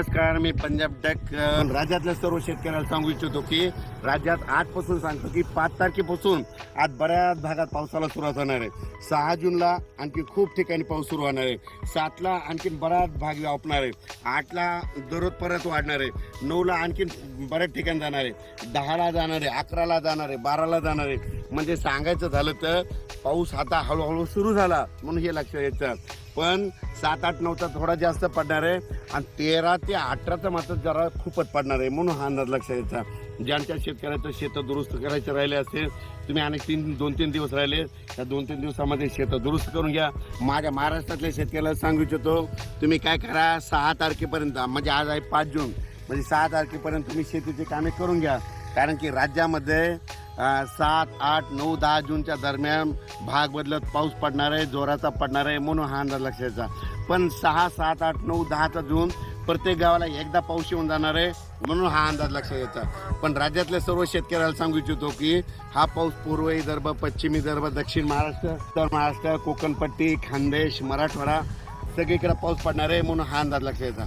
नमस्कार मी पंजाब डॅक राज्यातल्या सर्व शेतकऱ्याला सांगू इच्छितो की राज्यात आजपासून सांगतो की पाच तारखेपासून आज बऱ्याच भागात पावसाला सुरुवात होणार आहे. सहा जूनला आणखी खूप ठिकाणी पाऊस सुरू होणार आहे. सातला आणखीन बराच भाग व्यापणार आहे. आठला दररोज परत वाढणार आहे. नऊला आणखीन बऱ्याच ठिकाणी जाणार आहे. दहाला जाणार आहे अकराला जाणार आहे बाराला जाणार आहे. म्हणजे सांगायचं झालं तर पाऊस आता हळूहळू सुरू झाला म्हणून हे लक्षात यायचं पण सात आठ नऊचा थोडा जास्त पडणार आहे आणि तेरा ते अठराचा मात्र जरा खूपच पडणार आहे म्हणून हा अंदाज लक्षात यायचा ज्यांच्या शेतकऱ्याचं शेतं दुरुस्त करायचे राहिले असेल तुम्ही अनेक तीन दोन तीन दिवस राहिले त्या दोन तीन दिवसामध्ये शेतं दुरुस्त करून घ्या. माझ्या महाराष्ट्रातल्या शेतकऱ्याला सांगू इच्छितो तुम्ही काय करा सहा तारखेपर्यंत म्हणजे आज आहे पाच जून म्हणजे सहा तारखेपर्यंत तुम्ही शेतीची कामे करून घ्या. कारण की राज्यामध्ये सात आठ नऊ दहा जूनच्या दरम्यान भाग बदलत पाऊस पडणार आहे जोराचा पडणार आहे म्हणून हा अंदाज लक्षाचा पण सहा सात आठ नऊ दहाचा जून प्रत्येक गावाला एकदा पाऊस येऊन जाणार आहे म्हणून हा अंदाज लक्षात येतात पण राज्यातल्या सर्व शेतकऱ्याला सांगू इच्छितो की हा पाऊस पूर्व विदर्भ पश्चिम विदर्भ दक्षिण महाराष्ट्र उत्तर महाराष्ट्र कोकणपट्टी खानदेश मराठवाडा सगळीकडे पाऊस पडणार आहे म्हणून हा अंदाज लक्षात येतात